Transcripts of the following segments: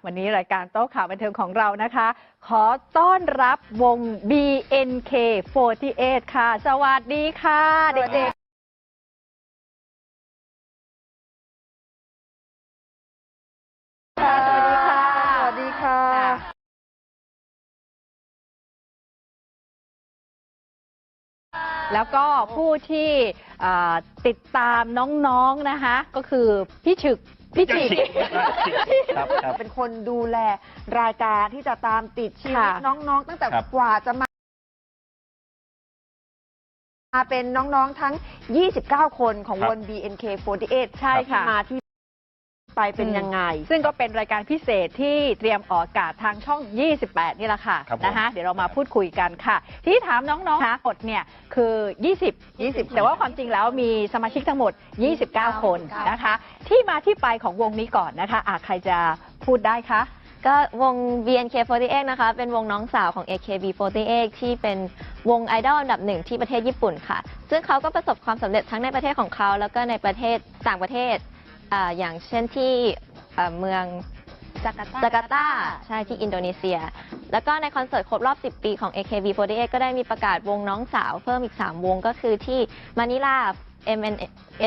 ค่ะวันนี้รายการโต๊ะข่าวบันเทิงของเรานะคะ ขอต้อนรับวง BNK48 ค่ะ สวัสดีค่ะเด็กๆค่ะสวัสดีค่ะ สวัสดีค่ะ แล้วก็ผู้ที่อ่าติดตามน้องๆนะคะ ก็คือพี่ฉึก พี่จิกครับครับ เป็นคนดูแลรายการที่จะตามติดชีวิตค่ะน้องๆ ตั้งแต่ครับกว่าจะมามาเป็นน้องๆทั้ง 29 คนของครับ วง BNK48 ใช่ค่ะ ที่มาที่ ไปเป็นยังไง ซึ่งก็เป็นรายการพิเศษที่เตรียมออกอากาศทางช่อง 28 นี่แหละค่ะครับผมนะคะเดี๋ยวเรามาพูดคุยกันค่ะ ที่ถามน้องๆคะกดเนี่ยคือ 20 20 แต่ว่าความจริงแล้วมีสมาชิกทั้งหมด 29 คนนะคะ ที่มาที่ไปของวงนี้ก่อนนะคะอะใครจะพูดได้คะ ก็วง BNK48 นะคะ เป็นวงน้องสาวของ AKB48 ที่เป็นวงไอดอลอันดับหนึ่งที่ประเทศญี่ปุ่นค่ะ ซึ่งเขาก็ประสบความสำเร็จทั้งในประเทศของเขา แล้วก็ในประเทศต่างประเทศ อ่าอย่างเช่นที่อ่าเมืองจาการ์ตา จาการ์ตาใช่ที่อินโดนีเซีย แล้วก็ในคอนเสิร์ตครบรอบ 10 ปีของ AKB48 ก็ได้มีประกาศวงน้องสาวเพิ่มอีก 3 วงก็คือที่มะนิลา MN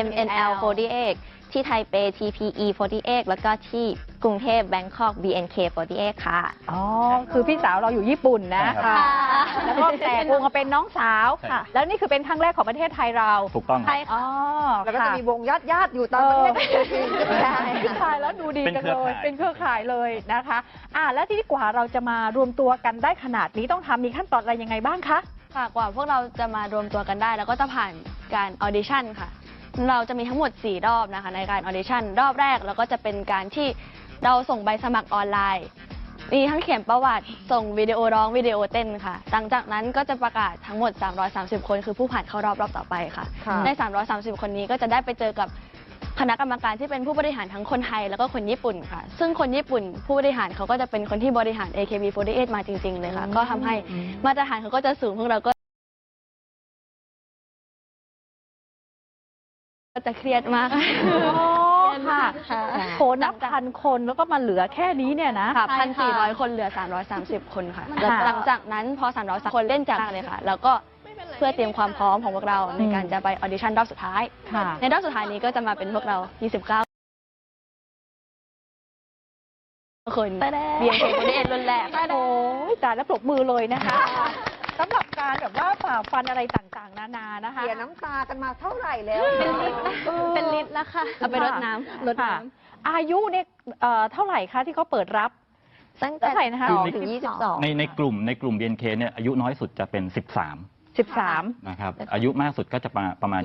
MNL48 ที่ไทเป TPE48 แล้วก็ที่กรุงเทพ Bangkok BNK48 ค่ะ อ๋อ คือพี่สาวเราอยู่ญี่ปุ่นนะใช่ครับแล้วก็แตกวงมาเป็นน้องสาวใช่ค่ะ แล้วนี่คือเป็นครั้งแรกของประเทศไทยเราถูกต้องครับ ใช่อ๋อแล้วก็จะค่มีวงญาติญาติๆอยู่ตามประเทศจริงๆใช่ใช่แล้วดูดีเป็นจังเครือเลย ข่าย เป็นเครือข่ายเลยนะคะ อ่าแล้วที่กว่าเราจะมารวมตัวกันได้ขนาดนี้ต้องทำมีขั้นตอนอะไรยังไงบ้างคะ ค่ะกว่าพวกเราจะมารวมตัวกันได้ แล้วก็จะผ่าน การออดิชั่นค่ะ เราจะมีทั้งหมด 4 รอบนะคะ ในการออดิชั่นรอบแรกเราก็จะเป็นการที่เราส่งใบสมัครออนไลน์ มีทั้งเขียนประวัติส่งวิดีโอร้องวิดีโอเต้นค่ะ หลังจากนั้นก็จะประกาศทั้งหมด 330 คนคือผู้ผ่านเข้ารอบรอบต่อไปค่ะ ค่ะ ใน 330 คนนี้ก็จะได้ไปเจอกับคณะกรรมการที่เป็นผู้บริหารทั้งคนไทยแล้วก็คนญี่ปุ่นค่ะ ซึ่งคนญี่ปุ่นผู้บริหารเขาก็จะเป็นคนที่บริหาร AKB48 มาจริง ๆ เลยค่ะ ก็ทำให้มาตรฐานเขาก็จะสูงพวกเราก็ ก็จะเครียดมากอ๋อค่ะค่ะโหนับพันคนแล้วก็มาเหลือแค่นี้เนี่ยนะ ค่ะพันสี่ร้อยคนเหลือ 330 คนค่ะแล้วค่ะหลังจากนั้นพอ330คนเล่นจากเลยค่ะ แล้วก็เพื่อเตรียมความพร้อมของพวกเราในการจะไปออดิชั่นรอบสุดท้ายค่ะในรอบสุดท้ายนี้ก็จะมาเป็นพวกเรา 29 คนเบียงเคคนเดนรุ่นแรกโอ้ยตายแล้วปรบมือเลยนะคะ สำหรับการแบบว่าฝ่าฟันอะไรต่างๆ นานานะคะ เสียน้ำตากันมาเท่าไหร่แล้วเป็นลิตรแล้วค่ะเอาไปรดน้ำรดค่ะน้ำอายุเนี่ยเอ่อเท่าไหร่คะที่เขาเปิดรับ ตั้งเท่าไหร่นะคะ สองถึงยี่สิบสอง ในในกลุ่มในกลุ่ม BNK เนี่ยอายุน้อยสุดจะเป็น 13 13 นะครับ อายุมากสุดก็จะประประมาณ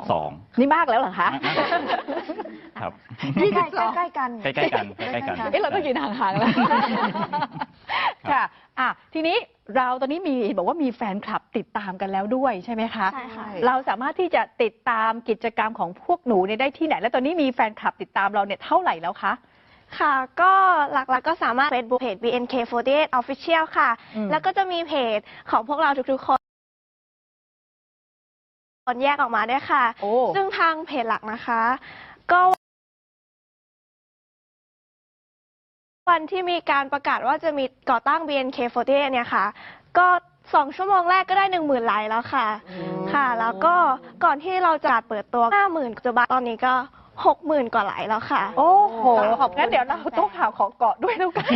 22 นี่มากแล้วเหรอคะครับใกล้ๆใกล้ๆกัน ใกล้ๆกันใกล้ๆกัน เอ๊ะเราต้องยืนห่างๆแล้ว ค่ะอะทีนี้เราตอนนี้มีบอกว่ามีแฟนคลับติดตามกันแล้วด้วยใช่ไหมคะใช่ค่ะ เราสามารถที่จะติดตามกิจกรรมของพวกหนูเนี่ยได้ที่ไหน และตอนนี้มีแฟนคลับติดตามเราเนี่ยเท่าไหร่แล้วคะ ค่ะก็หลักๆก็สามารถ Facebook เพจ BNK48 Official ค่ะ อืม แล้วก็จะมีเพจของพวกเราทุกๆคนคนแยกออกมาด้วยค่ะ โอ้ ซึ่งทางเพจหลักนะคะ ก็ วันที่มีการประกาศว่าจะมีก่อตั้ง BNK48 เนี่ยค่ะ ก็สองชั่วโมงแรกก็ได้หนึ่งหมื่นไลค์แล้วค่ะ ค่ะ แล้วก็ก่อนที่เราจะเปิดตัวห้าหมื่นปัจจุบันตอนนี้ก็ หกหมื่นกว่าไลค์แล้วค่ะ โอ้โหขอบคุณงั้นเดี๋ยวเราต้องข่าวขอเกาะด้วยแล้วกัน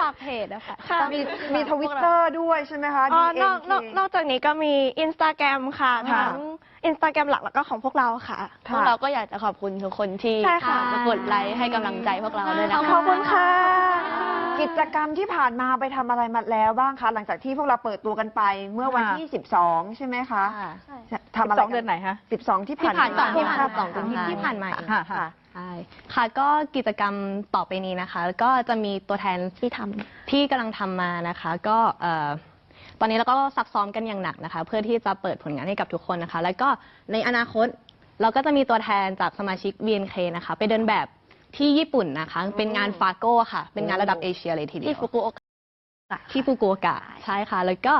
ฝากเพจนะคะค่ะมีมีทวิตเตอร์ด้วยใช่ไหมคะ อ๋อนอก DNK นอกนอกจากนี้ก็มีอินสตาแกรมค่ะค่ะทั้งอินสตาแกรมหลักแล้วก็ของพวกเราค่ะ พวกเราก็อยากจะขอบคุณทุกคนที่ใช่ค่ะ มากดไลค์ให้กำลังใจพวกเราด้วยนะขคะอบคุณค่ะ กิจกรรมที่ผ่านมาไปทำอะไรมาแล้วบ้างคะ หลังจากที่พวกเราเปิดตัวกันไปเมื่อวันที่ 12 ใช่ไหมคะค่ะทำอะไรสองเดือนไหนคะ 12 ที่ผ่านที่ผ่านมาที่ผ่านสองถึงที่ผ่านมาค่ะค่ะ ใช่ค่ะก็กิจกรรมต่อไปนี้นะคะ ก็จะมีตัวแทนที่ทำที่กำลังทำมานะคะ ก็เอ่อตอนนี้เราก็ซักซ้อมกันอย่างหนักนะคะ เพื่อที่จะเปิดผลงานให้กับทุกคนนะคะ แล้วก็ในอนาคตเราก็จะมีตัวแทนจากสมาชิก BNK นะคะ ไปเดินแบบ ที่ญี่ปุ่นนะคะ เป็นงานฟาโก้ค่ะ เป็นงานระดับเอเชียเลยทีเดียว ที่ฟุกุโอกะที่ฟุกุโอกะใช่ค่ะ แล้วก็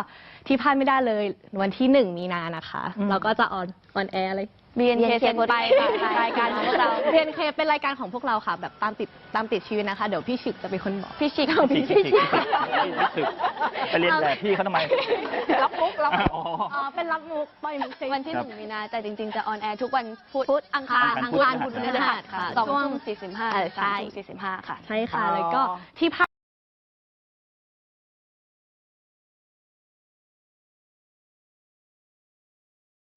ที่พลาดไม่ได้เลยวันที่หนึ่งมีนานะคะอืมเราก็จะออนออนแอร์อะ ไร BNK เขียนไปค่ะรารายยกาการรขขอองงพวกเราเราเรียนเคเป็นรายการของพวกเราค่ะ แบบตามติดตามติดชีวิตนะคะ เดี๋ยวพี่ฉิกจะเป็นคนบอกพี่ชิคพี่ชิกพี่ชิกพี่ชิกไปเรียนแบบพี่เขาทำไม รับมุกรับมุกอ๋ออ๋อเป็นรับมุกปล่อยมุกเฉยวันที่คหรับนึ่งมีนาแต่จริง ๆ จะออนแอร์ทุกวันพุธพุธอังคารอัอังงคาคารรพุพุธธพพฤฤหัหัสสค่ะสองช่วงทุ่มสี่สิบห้าเออใช่สามทุ่มสี่สิบห้าค่ะใช่ค่ะอ๋อแล้วก็ที่ภาค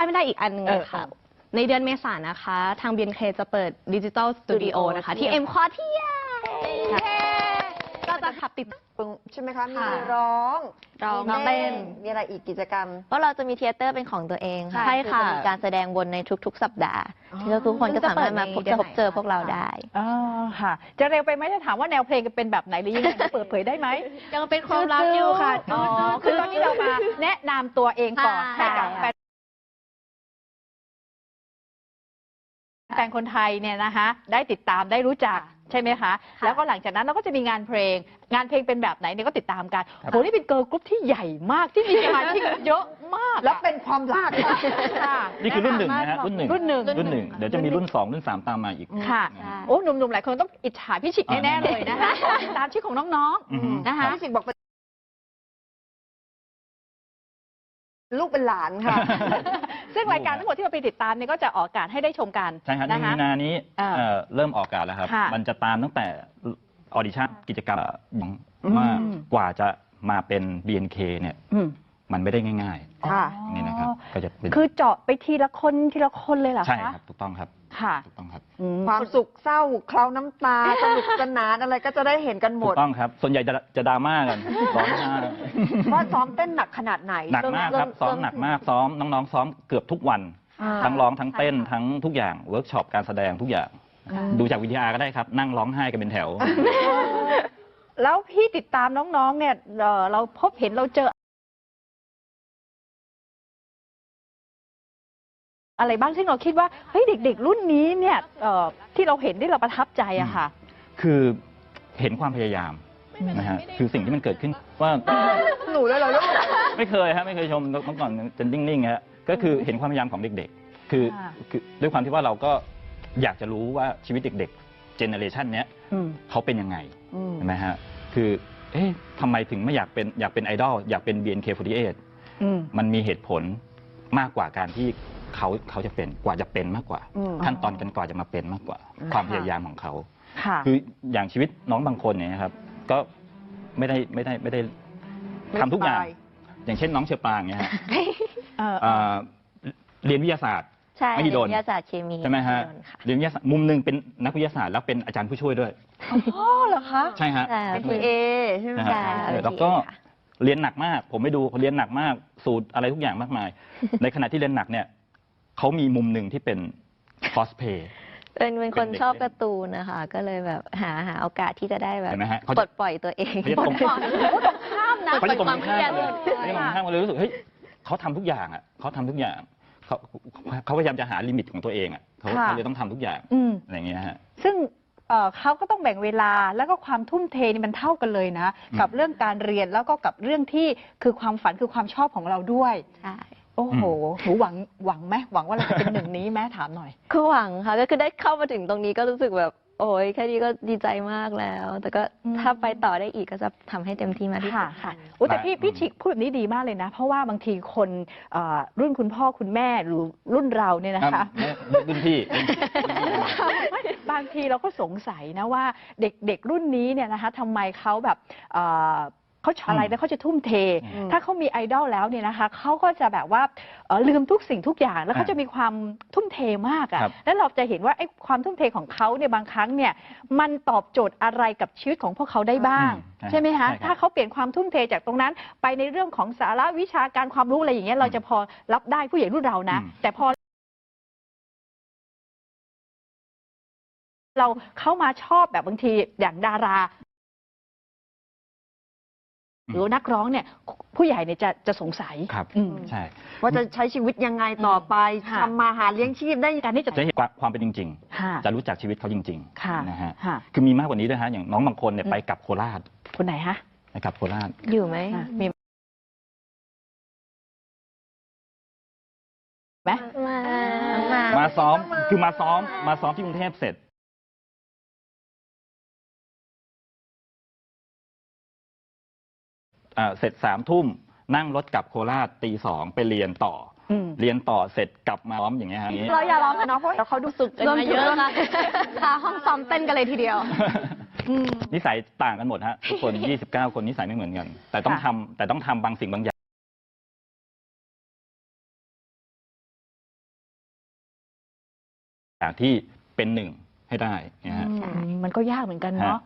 ไม่ได้อีกอันหนึงเลยค่ะเออ ในเดือนเมษายนนะคะ ทาง BNK จะเปิดดิจิ t a ลสตูดิโอนะคะ ที่เอ็มคอเทียก็จะขับติด ใช่ไหมคะมีค่ะร้องร้องมีเต้น มีอะไรอีกกิจกรรมเพราะเราจะมีเทยเตอร์เป็นของตัวเองค่ะใช่ค่ะ อจมีการแสดงบนในทุกๆ สัปดาห์อ๋อ ที่ทุกคนก็สามารถมาพบซึ่งจะเปิดในพบเจอพวกเราได้ อ๋อค่ะ จะเร็วไปไหมจะถามว่าแนวเพลงเป็นแบบไหนหรือยังไงเปิดเผยได้ไหมยังเป็นความลับอยู่ค่ะ อ๋อคือตอนนี้เรามาแนะนำตัวเองก่อนใช่ ให้กับแฟน แฟนคนไทยเนี่ยนะคะได้ติดตามได้รู้จักใช่ไหมคะ แล้วก็หลังจากนั้นเราก็จะมีงานเพลง งานเพลงเป็นแบบไหนเนี่ยก็ติดตามกันครับโหนี่เป็นเกิร์ลกรุ๊ปที่ใหญ่มากที่มีสมาชิกเยอะมากแล้วเป็นความลับค่ะนี่คือรุ่นหนึ่งนะฮะรุ่นหนึ่งรุ่นหนึ่งรุ่นหนึ่งเดี๋ยวจะมีรุ่นสองรุ่นสามตามมาอีกค่ะใช่โอ้หนุ่มๆหลายคนต้องอิจฉาพี่ฉิกอ่าแน่ๆเลยนะคะติดตามชื่อของน้องอือฮึๆนะคะพี่สิงห์บอกเป็นลูกเป็นหลานค่ะ ซึ่งรายการทั้งหมดที่เราไปติดตามเนี่ยก็จะออกอากาศให้ได้ชมกันใช่ครับในนะคะมีนานี้อ่าเอ่อเริ่มออกอากาศแล้วครับ ค่ะ มันจะตามตั้งแต่ออดิชั่นกิจกรรมอย่างอืมว่ากว่าจะมาเป็น BNK เนี่ย อืม มันไม่ได้ง่ายค่ะ ๆนี่นะครับก็จะเป็นคือเจาะไปทีละคนทีละคนเลยเหรอคะใช่ครับถูกต้องครับค่ะถูกต้องครับอืม ความสุขเศร้าเคล้าน้ำตา สนุกสนานอะไรก็จะได้เห็นกันหมถูดกต้องครับ ส่วนใหญ่จะจะดราม่ากันร้องไห้ ว่าซ้อมเต้นหนักขนาดไหนหนักมากครับซ้อมหนักมากซ้อมน้องๆ ซ้อมเกือบทุกวัน อ่า ทั้งร้องทั้งเต้นทั้งทุกอย่างเวิร์กช็อปการแสดงทุกอย่างดูจากวิทยาก็ได้ครับ นั่งร้องไห้กันเป็นแถว แล้วพี่ติดตามน้องๆเนี่ยเอ่อเราพบเห็นเราเจอ อะไรบ้างที่เราคิดว่าเฮ้ยเด็ก ๆ รุ่นนี้เนี่ยเอ่อที่เราเห็นที่เราประทับใจอะค่ะ คือเห็นความพยายามนะฮะคือสิ่งที่มันเกิดขึ้นว่าหนูเลยเหรอลูก ไม่เคยฮะไม่เคยชมเมื่อก่อนจะนิ่งๆฮะก็คือเห็นความพยายามของเด็กๆ คือค่ะ คือด้วยความที่ว่าเราก็อยากจะรู้ว่าชีวิตเด็กๆเจเนอเรชันเนี้ยอืมเขาเป็นยังไงอืม ใช่ไหมฮะคือเอ๊ะทำไมถึงไม่อยากเป็นอยากเป็นไอดอลอยากเป็น BNK48 อืม มันมีเหตุผลมากกว่าการที่ เขาเขาจะเป็นกว่าจะเป็นมากกว่า อืมขั้นตอนกันกว่าจะมาเป็นมากกว่า อืม ความพยายามของเขา ค่ะ คืออย่างชีวิตน้องบางคนเนี่ยนะครับ ก็ไม่ได้ไม่ได้ไม่ได้ทำทุกอย่างไม่ตายอย่างเช่นน้องเชอปรางเนี่ยฮะเออเอ่อเรียนวิทยาศาสตร์ ใช่ไม่ได้โดนวิทยาศาสตร์เคมีใช่ไหมฮะโดนค่ะเรียนวิทยาศาสตร์มุมหนึ่งเป็นนักวิทยาศาสตร์แล้วเป็นอาจารย์ผู้ช่วยด้วย อ๋อเหรอคะใช่ฮะ ใช่ เป็นพีเอใช่ไหมนะฮะใช่ เออแล้วก็เรียนหนักมาก ผมไม่ดูเรียนหนักมาก สูตรอะไรทุกอย่างมากมาย ในขณะที่เรียนหนักเนี่ย เขามีมุมหนึ่งที่เป็นคอสเพย์ เป็นเป็นคนเป็นเด็กชอบเล่นการ์ตูนนะคะ ก็เลยแบบหาหาโอกาสที่จะได้แบบเห็นไหมฮะเขาปลจะดปล่อยตัวเองเขาจะตรงข้ามนะเขาจะตรงกันข้ามกันเลยปล่อยเขาจะตรงความเครียดกันข้ามกันเลยรู้สึกเฮ้ยเขาทำทุกอย่างอะเขาทำทุกอย่างเขาเขาพยายามจะหาลิมิตของตัวเองอะเขาค่ะ เขาเลยต้องทำทุกอย่างอืม อะไรอย่างเงี้ยฮะ ซึ่งเอ่อเขาก็ต้องแบ่งเวลาแล้วก็ความทุ่มเทนี่มันเท่ากันเลยนะ อืม กับเรื่องการเรียนแล้วก็กับเรื่องที่คือความฝันคือความชอบของเราด้วย ใช่ โอ้โหหนูหวังหวังไหมหวังว่าเราจะเป็นหนึ่งนี้ไหมถามหน่อย คือหวังค่ะก็คือได้เข้ามาถึงตรงนี้ก็รู้สึกแบบ โอ้ยแค่นี้ก็ดีใจมากแล้ว แต่ก็อืมถ้าไปต่อได้อีกก็จะทำให้เต็มที่มากที่สุค่ะด ค่ะอุ๊ยแต่พี่อืมพี่ชิกพูดแบบนี้ดีมากเลยนะ เพราะว่าบางทีคนเอ่อรุ่นคุณพ่อคุณแม่หรือรุ่นเราเนี่ยนะคะอะรุ่นพี่ไม่บางทีเราก็สงสัยนะว่าเด็กเด็กรุ่นนี้เนี่ยนะคะทำไมเขาแบบเอ่อ เขาชอบอะไรแล้วเขาจะทุ่มเทอืมถ้าเขามีไอดอลแล้วเนี่ยนะคะเขาก็จะแบบว่าเอ่อลืมทุกสิ่งทุกอย่าง แล้วเขาอ่าจะมีความทุ่มเทมากครัอะ่ะบ แล้วเราจะเห็นว่าไอ้ความทุ่มเทของเขาเนี่ยบางครั้งเนี่ยมันตอบโจทย์อะไรกับชีวิตของพวกเขาได้บ้าง อืมใช่ไหมคะใช่ครับถ้าเขาเปลี่ยนความทุ่มเทจากตรงนั้น ไปในเรื่องของสาระวิชาการความรู้อะไรอย่างเงี้ยเราจะพอรับได้ผู้ใหญ่รุ่นเรานะอืมแต่พอ เราเข้ามาชอบแบบบางทีอย่างดารา หรือนักร้องเนี่ยผู้ใหญ่เนี่ยจะจะสงสัยครับอืมใช่ว่าจะใช้ชีวิตยังไงต่อไปค่ะ ทำมาหาเลี้ยงชีพได้การที่จะ จะเห็นความความเป็นจริง ค่ะๆ จะรู้จักชีวิตเขาจริงค่ะๆนะฮะค่ะ คือมีมากกว่านี้ด้วยฮะอย่างน้องบางคนเนี่ยไปกลับโคราชคนไหนฮะ นะครับโคราช อยู่ไหมอะ มีไหม มา มาซ้อมคือมาซ้อมมาซ้อมที่กรุงเทพเสร็จ เสร็จสามทุ่มนั่งรถกลับโคราชตีสองไปเรียนต่ออมเรียนต่อเสร็จกลับมาซ้อมอย่างเงี้ยฮะอย่างงี้เราอย่าร้องกันเนาะเพราะเขาดูสุดรวมถึงคาห้องซ้อมเต้นกันเลยทีเดียว นิสัยต่างกันหมดฮะทุกคน 29 คนนิสัยไม่เหมือนกัน แต่ต้องทำแต่ต้องทำบางสิ่งบางอย่างอย่างที่เป็นหนึ่งให้ได้นะฮะอืมมันก็ยากเหมือนกันฮะเนาะ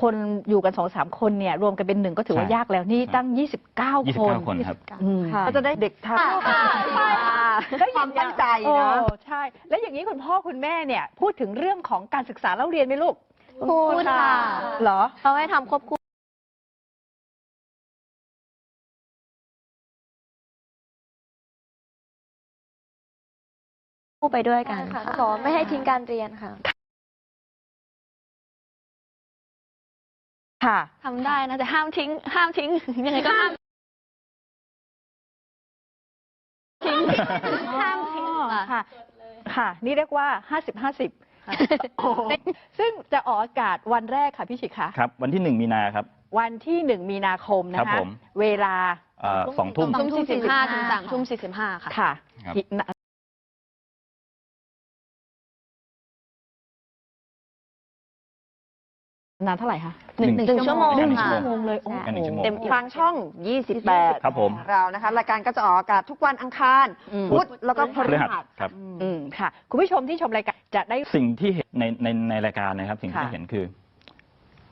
คนอยู่กันสองสามคนเนี่ยรวมกันเป็นหนึ่งก็ถือว่าใช่ยากแล้วนี่ตั้งยี่สิบเก้าคน29คนครับ อืมก็จะได้เด็กทำได้ความตั้งใจนะโอ้ใช่ แล้วอย่างนี้คุณพ่อคุณแม่เนี่ยพูดถึงเรื่องของการศึกษาเล่าเรียนไหมลูกพูดค่ะ เหรอ เขาให้ทำควบคู่คู่ไปด้วยกันค่ะสอนไม่ให้ทิ้งการเรียนค่ะ ค่ะ ทำได้นะแต่ห้ามทิ้ง ห้ามทิ้ง ยังไงก็ห้ามทิ้งห้ามทิ้งอ๋อค่ะ ค่ะ ค่ะ นี่เรียกว่าห้าสิบห้าสิบซึ่งจะออกอากาศวันแรกค่ะพี่ชิคะครับ วันที่หนึ่งมีนาครับ วันที่หนึ่งมีนาคมนะครับคะผม เวลาเอ่อสองทุ่ม สองทุ่มสี่สิบห้าถึงสามทุ่มสี่สิบห้าค่ะ ค่ะ นนานเท่าไหร่คะหนึ่งหนึ่งชั่วโมงหนึ่งค่ะ ชั่วโมงเลยโอ้กันหนึ่งชั่วโมง เต็มทางช่อง 28ครับผมเรานะคะ รายการก็จะออกอากาศทุกวันอังคาร อืม พุธ แล้วก็พพฤฤหัหัสสครับ อืมค่ะ คุณผู้ชมที่ชมรายการจะได้ สิ่งที่เห็นในในในรายการนะครับ สิ่งที่ค่ะ เห็นคือ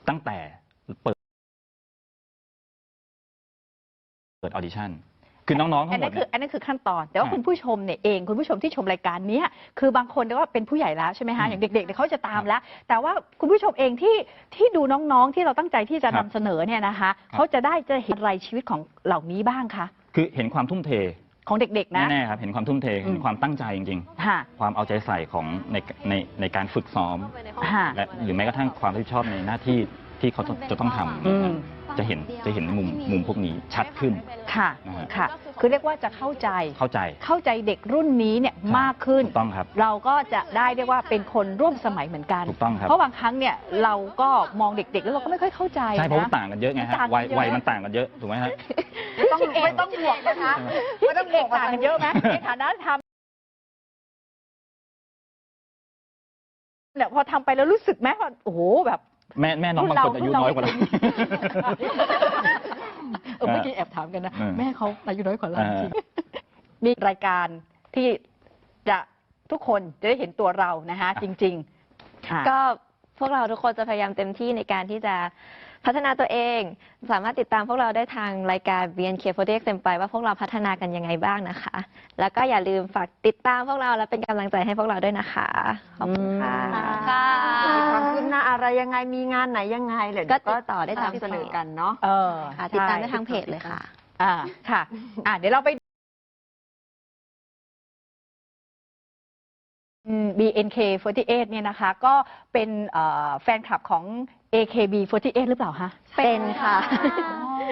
ตั้งแต่เปิด เปิดออดิชั่น คือน้องๆอัทั้นงหมนั้ดนคือเนี่ยอันนั้นคือขั้นตอน แต่ว่าอ่าคุณผู้ชมเนี่ยเองคุณผู้ชมที่ชมรายการเนี้ยคือบางคนเนี่ยก็เป็นผู้ใหญ่แล้วใช่ไหมอืคะมอย่างเด็กๆเนี่ยเขาจะตามแล้ว แต่ว่าคุณผู้ชมเองที่ที่ดูน้องๆที่เราตั้งใจที่จะครันำบเสนอเนี่ยนะคะเขาจะได้จะเห็นอะไรชีวิตของเหล่านี้บ้างคะคือเห็นความทุ่มเทของเด็กๆนะ แน่ๆครับเห็นความทุ่มเทอืม เห็นความตั้งใจจริง ค่ะ ๆ ความเอาใจใส่ของในในในการฝึกซ้อม ค่ะ และหรือแม้กระทั่งความรับผิดชอบในหน้าที่ที่เขาจะจะต้องทำอืม จะเห็นจะเห็นมุมมุมพวกนี้ชัดขึ้น ค่ะ นะฮะ ค่ะ คือเรียกว่าจะเข้าใจ เข้าใจ เข้าใจเด็กรุ่นนี้เนี่ยมากขึ้น ถูกต้องครับเราก็จะได้เรียกว่าเป็นคนร่วมสมัยเหมือนกัน ถูกต้องครับ เพราะบางครั้งเนี่ยเราก็มองเด็กๆ แล้วเราก็ไม่ค่อยเข้าใจใช่เพราะนะมันต่างกันเยอะไงฮะต่างกันวัยเยอะ วัยมันต่างกันเยอะถูกไหมฮะ ไม่ต้องไม่ต้องห่วงนะคะพี่ไม่ต้องเด็กห่วงต่างกันเยอะไหมในฐานะทำเนี่ยพอทำไปแล้วรู้สึกไหมว่าโอ้โหแบบ แม่แม่น้องบางคนอายุน้อยกว่าเรา เออเมื่อกี้แอบถามกันนะ เออ แม่เขาอายุน้อยกว่าเราเออจริง มีรายการที่จะทุกคนจะได้เห็นตัวเรานะคะจริงๆอะก็พวกเราทุกคนจะพยายามเต็มที่ในการที่จะ พัฒนาตัวเอง สามารถติดตามพวกเราได้ทางรายการ BNK48 เต็มไปว่าพวกเราพัฒนากันยังไงบ้างนะคะ แล้วก็อย่าลืมฝากติดตามพวกเราและเป็นกำลังใจให้พวกเราด้วยนะคะ ขอบคุณค่ะมีความคืบหน้าอะไรยังไงมีงานไหนยังไงเลยก็ติดต่อได้ตามนำเสนอกันเนาะเออค่ะติดตามได้ใช่ทางเพจเลยค่ะ อ่าค่ะ อ่าเดี๋ยวเราไป BNK48 เนี่ยนะคะ ก็เป็นเอ่อแฟนคลับของ AKB48 หรือเปล่าคะเป็นค่ะ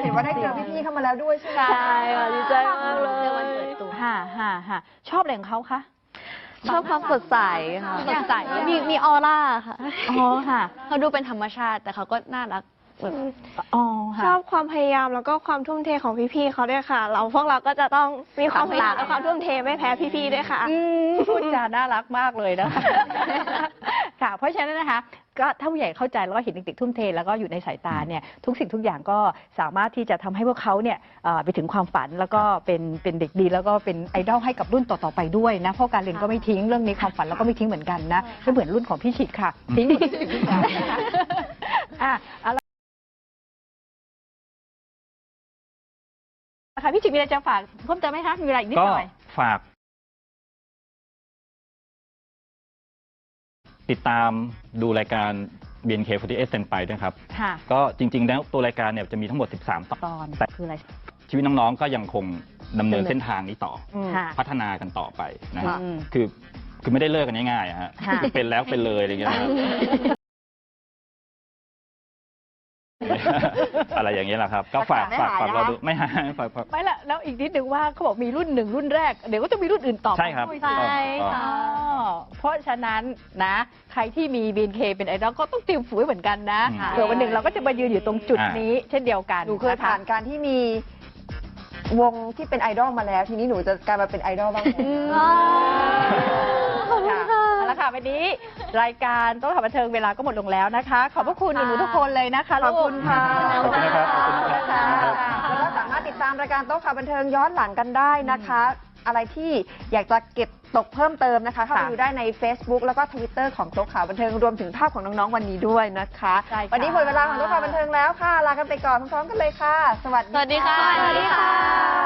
เห็นว่าได้เจอพี่ๆเข้ามาแล้วด้วยใช่ไหมใช่ค่ะดีใจมากเลยฮ่าฮ่าฮ่าชอบอะไรของเขาคะ ชอบความสดใสค่ะสดใส มีมีออร่าค่ะอ๋อค่ะ เขาดูเป็นธรรมชาติแต่เขาก็น่ารัก แบบอ๋อชค่ะอบความพยายามแล้วก็ความทุ่มเทของพี่ๆเขาด้วยค่ะ เราพวกเราก็จะต้องมีความพยายามและความทุ่มเทไม่แพ้พี่ๆด้วยค่ะ อืมพูดจาน่ารักมากเลยนะคะ ค่ะ เพราะฉะนั้นนะคะ ก็ถ้าผู้ใหญ่เข้าใจแล้วก็เห็นเด็กๆทุ่มเทแล้วก็อยู่ในสายตาเนี่ยทุกสิ่งทุกอย่างก็สามารถที่จะทำให้พวกเขาเนี่ยเอ่อไปถึงความฝันแล้วก็เป็นเป็นเด็กดี แล้วก็เป็นไอดอลให้กับรุ่นต่อๆไปด้วยนะเพราะการเรียนก็ไม่ทิ้งเรื่องนี้ความฝันเราก็ไม่ทิ้งเหมือนกันนะไม่เหมือนรุ่นของพี่ฉิดค่ะทิ้งหมดทุกสิ่งทุกอย่างนะคะอะเอาละ ค่ะพี่ฉิดมีอะไรจะฝากเพิ่มเติมไหมคะมีเวลาอีกนิดก็หน่อย ฝาก ติดตามดูรายการ BNK48 เต็มไปด้วยครับ ค่ะ ก็จริง ๆ แล้วตัวรายการเนี่ยจะมีทั้งหมด 13 ตอนตอนแต่คืออะไร ชีวิตน้องๆก็ยังคงดำเนินดำเนินเส้นทางนี้ต่อค่ะ พัฒนากันต่อไปนะฮะอืม คือคือไม่ได้เลิกกันง่ายๆอะฮะค่ะ เป็นแล้วเป็นเลยอะไรอย่างเงี้ยนะครับ อะไรอย่างเงี้ยแหละครับ ก็ฝากไม่ฝากหายฝากนะคะเราดูไม่หายฝากฝาก ไม่ละแล้วอีกนิดนึงว่าเขาบอกมีรุ่นหนึ่งรุ่นแรก เดี๋ยวก็จะมีรุ่นอื่นต่อไปใช่ครับด้วยใช่ค่ะอ๋อเพราะฉะนั้นนะ ใครที่มี BNK เป็นไอดอลก็ต้องเตรียมฝืนเหมือนกันนะอืมเผื่อวันหนึ่งเราก็จะมายืนอยู่ตรงจุดอ่านี้ นี้ เช่นเดียวกันหนูเคยผ่านะการที่มีวงที่เป็นไอดอลมาแล้ว ทีนี้หนูจะกลายมาเป็นไอดอลบ้างไหมค่ะเอา ละค่ะวันนี้รายการโต๊ะข่าวบันเทิงเวลาก็หมดลงแล้วนะคะ ขอบพระคุณหนูๆทุกคนเลยนะคะขอบคุณค่ะขอบคุณนะครับขอบคุณครับแล้วก็สามารถติดตามรายการโต๊ะข่าวบันเทิงย้อนหลังกันได้นะคะ อะไรที่อยากจะเก็บตกเพิ่มเติมนะคะเข้าไปค่ะดูได้ใน Facebook แล้วก็ Twitter ของโต๊ะข่าวบันเทิงรวมถึงภาพของน้องๆวันนี้ด้วยนะคะใช่ค่ะวันนี้หมดเวลาของโต๊ะข่าวบันเทิงแล้วค่ะลากันไปก่อนพร้อมๆกันเลยค่ะ สวัสดีสวัสดีค่ะสวัสดีค่ะ